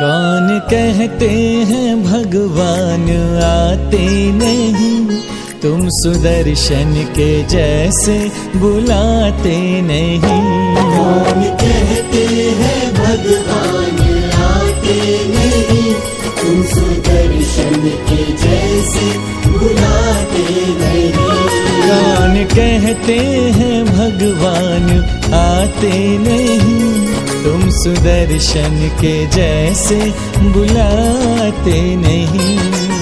कौन कहते हैं भगवान आते नहीं तुम सुदर्शन के जैसे बुलाते नहीं कौन कहते हैं भगवान आते नहीं तुम सुदर्शन के जैसे बुलाते नहीं कौन कहते हैं भगवान आते नहीं तुम सुदर्शन के जैसे बुलाते नहीं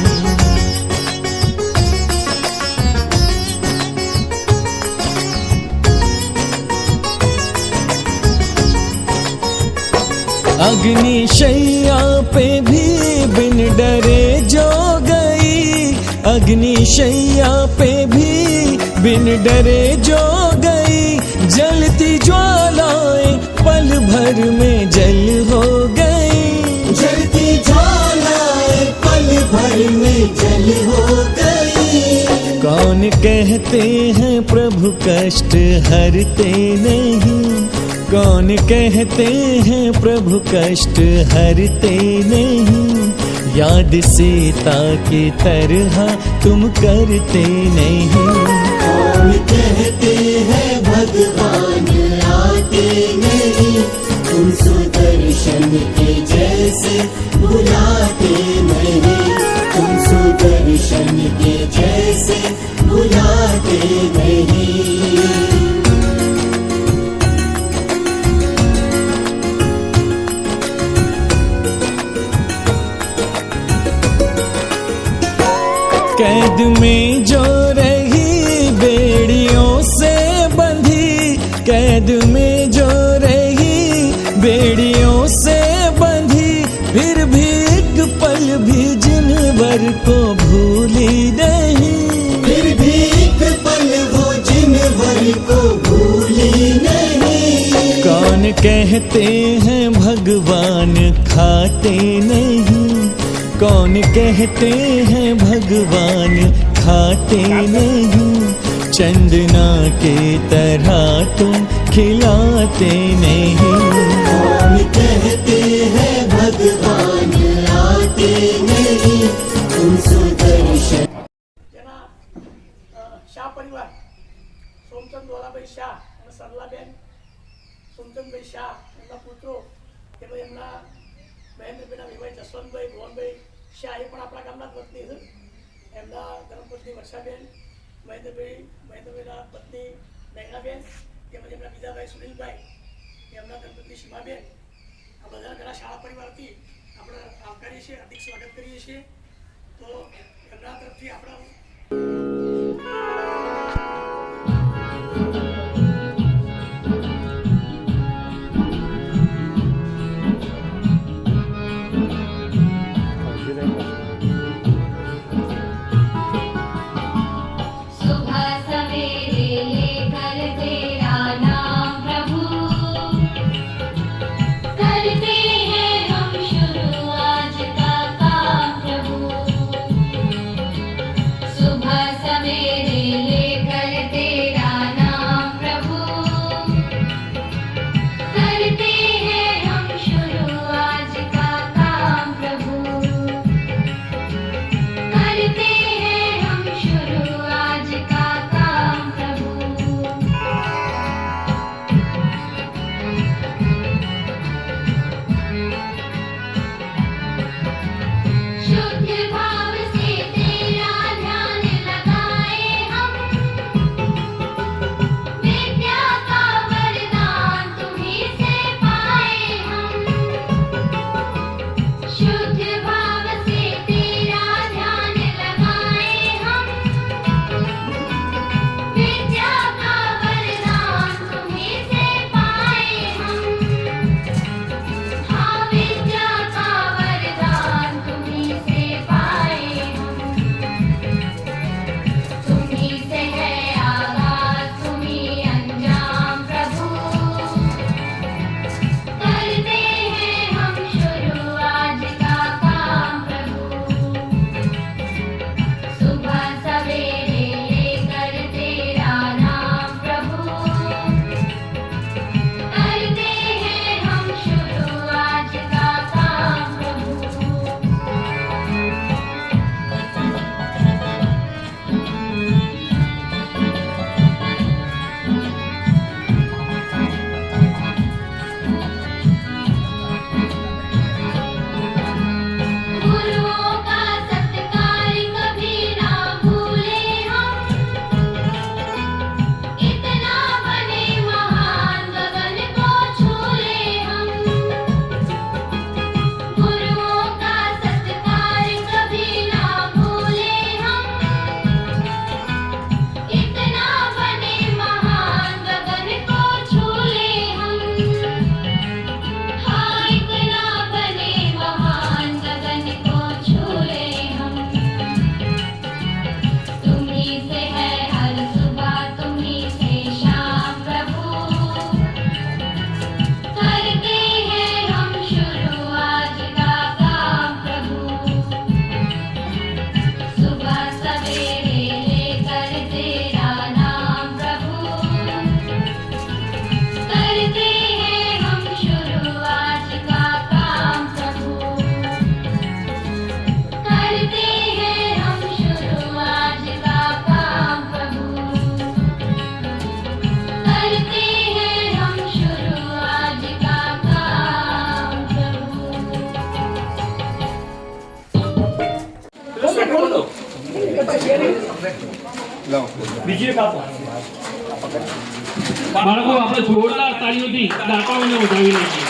अग्नि शैया पे भी बिन डरे जो गई। अग्नि शैया पे भी बिन डरे जो गई। जलती ज्वालाएँ पल भर में जल हो गई। जलती ज्वालाएँ पल भर में जल हो गई। कौन कहते हैं प्रभु कष्ट हरते नहीं? कौन कहते हैं प्रभु कष्ट हरते नहीं याद सीता की तरह तुम करते नहीं कौन कहते में जो रही बेड़ियों से बंधी कैद में जो रही बेड़ियों से बंधी फिर भी एक पल भी जिनवर को भूली नहीं। फिर भी एक पल वो जिनवर को भूली नहीं। कौन कहते हैं भगवान खाते नहीं? कौन कहते हैं भगवान खाते नहीं चंदना के तरह तुम खिलाते नहीं कौन कहते हैं भगवान आते नहीं तुम सुदर्शन તેના અ, શાહ પરિવાર સોમચંદ દોરાભાઈ શાહ અને સરલાબેન સોમચંદભાઈ શાહ એમના પુત્રો તેમજ એમના મહેન્દ્રભાઈના વિભાઈ જસવંતભાઈ ભુવનભાઈ શાહ એ પણ આપણા ગામના જ વતની છે એમના ધર્મપત્ની વર્ષાબેન, મહેન્દ્રભાઈ, મહેન્દ્રભાઈના પત્ની નૈનાબેન તેમજ એમના બીજા ભાઈ સુનિલભાઈ, એમના ધર્મપત્ની સીમાબેન આ બધા ઘણા શાળા પરિવારથી આપણે આવકારીએ છીએ, હાર્દિક સ્વાગત કરીએ છીએ. તો એમના તરફથી આપણા દાતાઓને વધાવી લઈએ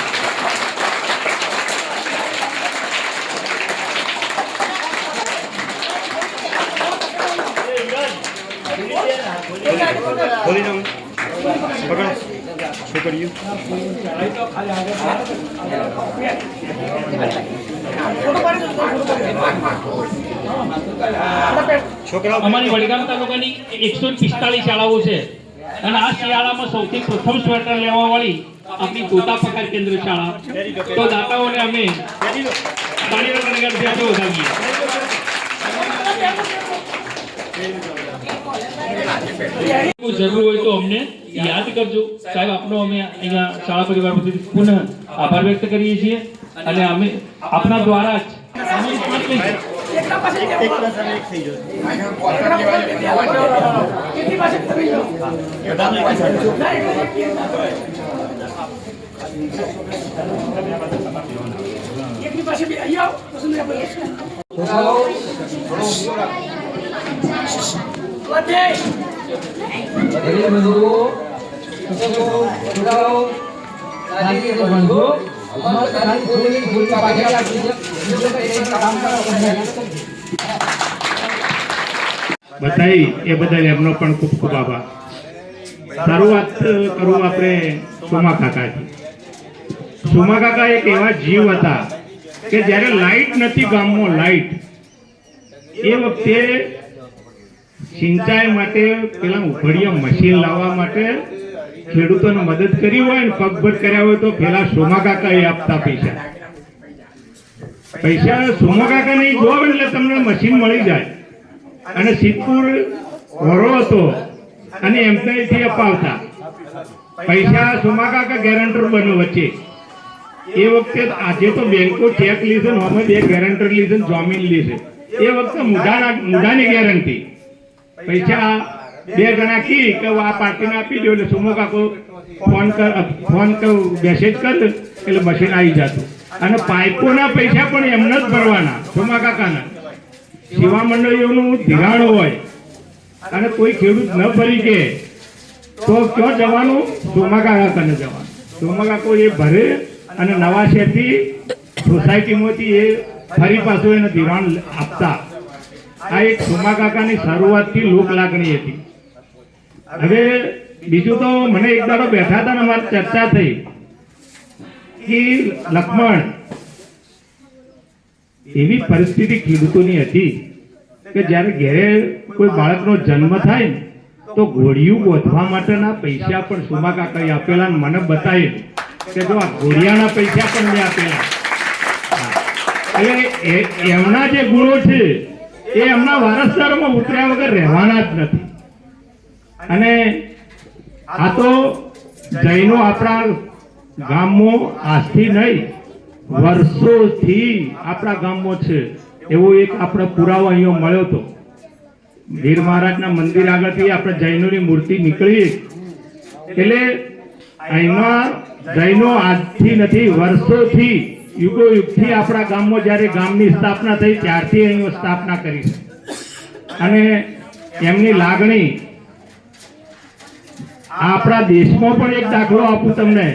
ફોટો પાડી દો ફોટો છોકરાઓ અમારી વડગામ તાલુકાની એકસો પિસ્તાલીસ શાળાઓ છે. અને આ શાળામાં સૌથી પ્રથમ સ્વેટર લેવા આપણી ગોતા પગાર કેન્દ્ર શાળા. તો દાતાઓને અમે વધાવીએ. જરૂર હોય તો અમને યાદ કરજો. સાહેબ, આપનો અમે અહીંયા શાળા પરિવાર વતીથી પુનઃ આભાર વ્યક્ત કરીએ છીએ અને અમે આપના દ્વારા જ. એકની પાસે બી અહીંયા આવો, તો સમજી આપણે. સ્વાધ્યાય. બતાવી એ બદલ એમનો પણ ખૂબ ખૂબ આભાર શરૂઆત કરું આપણે સોમા કાકાથી સોમા કાકા એક એવા જીવ હતા કે જ્યારે લાઈટ નથી ગામમાં લાઈટ એ વખતે સિંચાઈ માટે પેલા ઉઘડિયા મશીન લાવવા માટે ખેડૂતોને મદદ કરી હોય ને પગભર કર્યા હોય તો પેલા સોમા કાકા એ આપતા પૈસા. પૈસા સોમા કાકા નહીં જોવે એટલે તમને મશીન મળી જાય. અને સિદ્ધપુર વરો હતો અને એમનાથી અપાવતા. પૈસા સોમા કાકા ગેરંટર બન્યો વચ્ચે. એ વખતે આજે તો બેંકો ચેક લીધે ને અમે બે ગેરંટર લીધે જામીન લીધે. એ વખતે મુઢાના મુઢાની ગેરંટી પૈસા બે જણા કી કે આ પાર્ટીને આપી દો એટલે સુમો કાકો, ફોન કર ફોન કર મેસેજ કર એટલે મશીન આવી જતું. અને પાઇપોના પૈસા પણ એમને જ ભરવાના, સોમા કાકાના. સેવા મંડળીઓનું ધિરાણ હોય અને કોઈ ખેડૂત ન ભરી કે, તો ક્યાં જવાનું? સોમા કાકા કને જવાનું. સોમા કાકો એ ભરે અને નવા શહેરથી સોસાયટીમાંથી એ ફરી પાછું એને ધિરાણ આપતા. આ એક સોમા કાકાની શરૂઆતથી લોક લાગણી હતી. હવે બીજું તો મને એક દાડો બેઠા હતા ને અમારી ચર્ચા થઈ કે લક્ષ્મણ, એવી પરિસ્થિતિ ખેડૂતોની હતી કે જ્યારે ઘેરે કોઈ બાળકનો જન્મ થાય ને, તો ઘોડિયું ગોથવા માટેના પૈસા પણ સુમા કાકાએ આપેલા મને બતાવેલું કે જો આ ઘોડિયાના પૈસા પણ મેં આપેલા એટલે એમના જે ગુણો છે, એ એમના વારસદારોમાં ઉતર્યા વગર રહેવાના જ નથી. અને આ તો જૈનો આપણા ગામમાં આજથી નહીં, વર્ષોથી આપણા ગામમાં છે. એવો એક આપણે પુરાવો અહીંયા મળ્યો હતો વીર મહારાજના મંદિર આગળથી આપણે જૈનોની મૂર્તિ નીકળી એટલે અહીંના જૈનો આજથી નથી, વર્ષોથી યુગો યુગથી આપણા ગામમાં જ્યારે ગામની સ્થાપના થઈ, ત્યારથી અહીં સ્થાપના કરી છે. અને એમની લાગણી આપણા દેશમાં પણ એક દાખલો આપું તમને.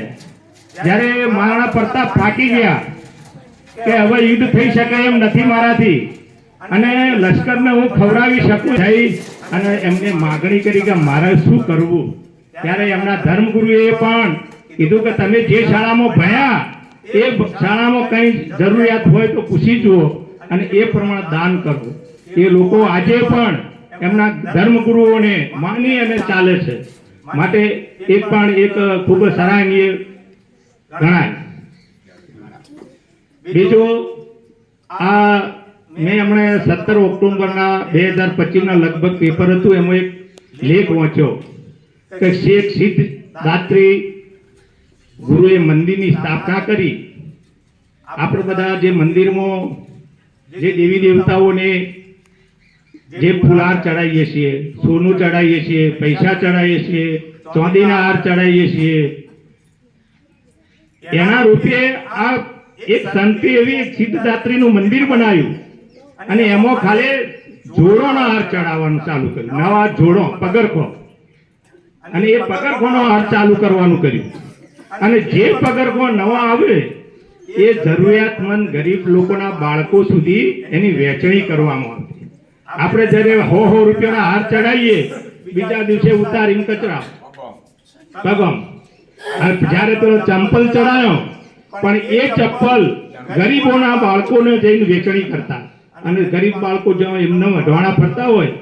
જ્યારે મહારાણા પ્રતાપ થાકી ગયા કે હવે યુદ્ધ થઈ શકે એમ નથી મારાથી, અને લશ્કરને હું ખવડાવી શકું થઈ અને એમને માગણી કરી કે મારે શું કરવું? ત્યારે એમના ધર્મગુરુએ પણ કીધું કે તમે જે શાળામાં ભણ્યા, એ શાળામાં કંઈ જરૂરિયાત હોય તો પૂછી જુઓ અને એ પ્રમાણે દાન કરવું. એ લોકો આજે પણ એમના ધર્મગુરુઓને માની અને ચાલે છે. માટે એક પણ એક ખૂબ સરાહનીય ગણાય. બીજું, આ મેં હમણે સત્તર ઓક્ટોબરના બે હજાર પચીસના લગભગ પેપર હતું, એમાં એક લેખ વાંચ્યો કે શેખ સિદ્ધ દાત્રી ગુરુએ મંદિરની સ્થાપના કરી. આપણે બધા જે મંદિરમાં જે દેવી દેવતાઓને જે ફુલાર ચડાવીએ છીએ સોનું ચડાવીએ છીએ પૈસા ચડાવીએ છીએ ચાંદીના હાર ચડાવીએ છીએ. એના રૂપે આ એક સંતે એવી એક સિદ્ધદાત્રીનું મંદિર બનાવ્યું. અને એમાં ખાલી જોડોનો હાર ચડાવવાનું ચાલુ કર્યું. નવા જોડો પગરખો. અને એ પગરખોનો હાર ચાલુ કરવાનું કર્યું. અને જે પગરખો નવા આવે, એ જરૂરિયાતમંદ ગરીબ લોકોના બાળકો સુધી એની વહેંચણી કરવામાં આવે. આપણે જ્યારે હો હો રૂપિયાના હાર ચડાવીએ, બીજા દિવસે ઉતારીને કચરા. પગમ. જ્યારે પેલો ચંપલ ચડાયો, પણ એ ચપ્પલ ગરીબોના બાળકોને જઈને વેચણી કરતા. અને ગરીબ બાળકો જો એમને અઢવાણા ફરતા હોય,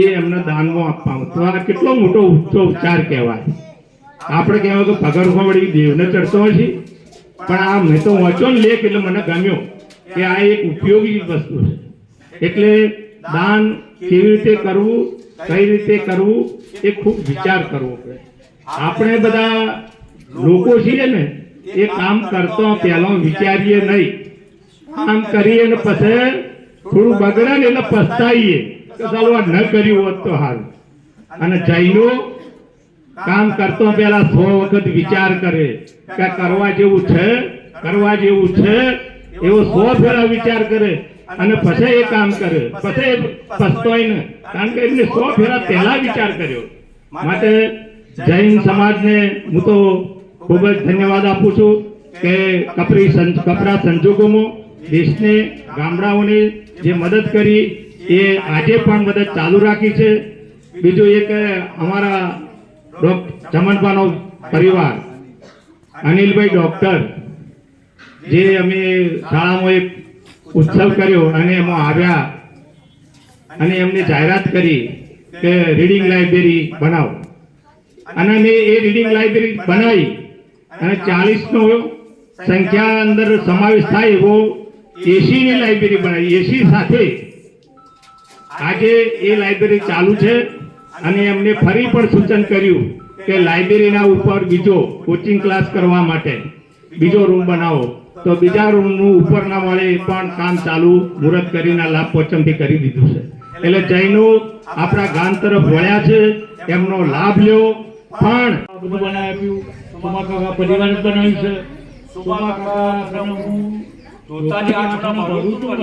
એ એમને દાનમાં આપવામાં તો આ કેટલો મોટો ઉત્સવ ઉપચાર કહેવાય. આપણે કહેવાય કે પગાર વળી દેવને ચડતો હોય છે. પણ આ મેં તો વાંચો ને લેખ એટલે મને ગમ્યો કે આ એક ઉપયોગી વસ્તુ છે. એટલે દાન કેવી રીતે કરવું, કઈ રીતે કરવું એ ખૂબ વિચાર કરવો પડે. આપણે બધા લોકો છીએ ને, એ કામ કરતો પહેલો વિચારીએ નહીં. કામ કરીએ ને પછી થોડું બગડે ને એટલે પસ્તાઈએ કે ચાલો આ ન કર્યું હોત તો હાલ. અને જૈનો કામ કરતો પેલા સો વખત વિચાર કરે કે કરવા જેવું છે, કરવા જેવું છે, એવો સો ફેરા વિચાર કરે અને પછી એ કામ કરે, પછી એ પછતાય ને. કારણ કે એમને સો ફેરા પહેલા વિચાર કર્યો. માટે જૈન સમાજને હું તો ખૂબ જ ધન્યવાદ આપું છું કે કપરી કપરા સંજોગોમાં દેશને, ગામડાઓને જે મદદ કરી, એ આજે પણ મદદ ચાલુ રાખી છે. બીજું એક અમારા ડોક ચમનભાનો પરિવાર. અનિલભાઈ ડોક્ટર, જે અમે શાળામાં એક ઉત્સવ કર્યો અને એમાં આવ્યા અને એમને જાહેરાત કરી કે રીડિંગ લાઇબ્રેરી બનાવો. અને મેં એ રીડિંગ લાઇબ્રેરી બનાવી અને ચાલીસનો સંખ્યા અંદર સમાવેશ થાય એવો એસીની લાઇબ્રેરી બનાવી. એસી સાથે આજે એ લાઇબ્રેરી ચાલુ છે. અને એમને ફરી પણ સૂચન કર્યું કે લાઇબ્રેરીના ઉપર બીજો કોચિંગ ક્લાસ કરવા માટે બીજો રૂમ બનાવો. તો બીજા રૂમનું ઉપરના વાળે પણ કામ ચાલુ મુહૂર્ત કરીને લાભ પોચમથી કરી દીધું છે. એટલે જૈનો આપણા ગામ તરફ વળ્યા છે, એમનો લાભ લ્યો. પણ બધું બનાવી આપ્યું સોમાકાકા પરિવાર બનાવ્યું છે. સોમાકાકા હું જોતાની આઠ ભરું છું